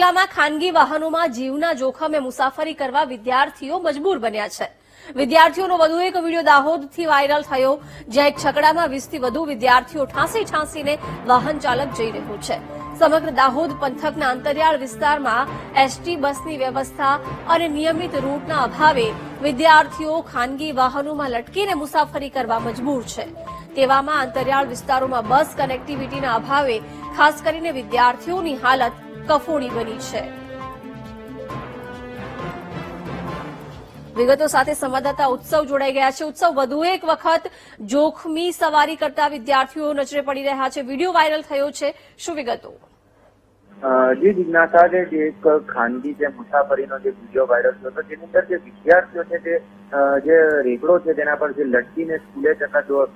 જિલ્લામાં ખાનગી વાહનોમાં જીવના જોખમે મુસાફરી કરવા વિદ્યાર્થીઓ મજબૂર બન્યા છે. વિદ્યાર્થીઓનો વધુ એક વીડિયો દાહોદથી વાયરલ થયો, જ્યાં એક છકડામાં વીસથી વધુ વિદ્યાર્થીઓ ઠાંસી ઠાંસીને વાહન ચાલક જઈ રહ્યો છે. સમગ્ર દાહોદ પંથકના અંતરિયાળ વિસ્તારમાં એસટી બસની વ્યવસ્થા અને નિયમિત રૂટના અભાવે વિદ્યાર્થીઓ ખાનગી વાહનોમાં લટકીને મુસાફરી કરવા મજબૂર છે. તેવામાં અંતરિયાળ વિસ્તારોમાં બસ કનેક્ટિવિટીના અભાવે ખાસ કરીને વિદ્યાર્થીઓની હાલત કફોડી બની છે. વિગતો સાથે સંવાદદાતા ઉત્સવ જોડાઈ ગયા છે. ઉત્સવ વધુ એક વખત જોખમી સવારી કરતા વિદ્યાર્થીઓ નજરે પડી રહ્યા છે. વીડિયો વાયરલ થયો છે. શું વિગતો? જી જિજ્ઞાસા જે એક ખાનગી જે મુસાફરીનો જે વીડિયો વાયરલ થયો હતો, જેની અંદર જે વિદ્યાર્થીઓ છે તે જે રેગડો છે તેના પર જે લટકીને સ્કૂલે જતા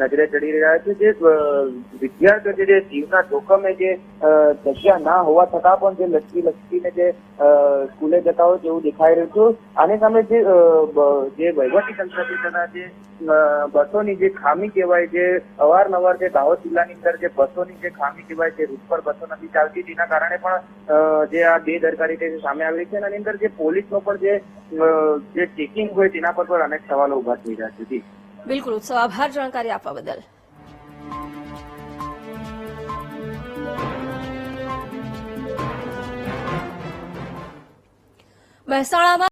નજરે ચડી રહ્યા છે, જે વિદ્યાર્થીઓ છે જે જીવના જોખમે જે જગ્યા ના હોવા છતાં પણ જે લટકી લટકીને જે સ્કૂલે જતા હોય તેવું દેખાઈ રહ્યું છે. આની સામે જે જે વહીવટી તંત્ર છે તેના જે બસોની જે ખામી કહેવાય, જે અવારનવાર જે દાહોદ જિલ્લાની અંદર જે બસોની જે ખામી કહેવાય, જે રૂટ પર બસો નથી ચાલતી, તેના કારણે પણ જે આ બેદરકારી સામે આવી છે. અને અંદર જે પોલીસનો પણ જે ચેકિંગ હોય તેના પર પણ અનેક સવાલો ઊભા થઈ રહ્યા છે. બિલકુલ, ઉત્સવ આભાર જાણકારી આપવા બદલ. મહેસાણામાં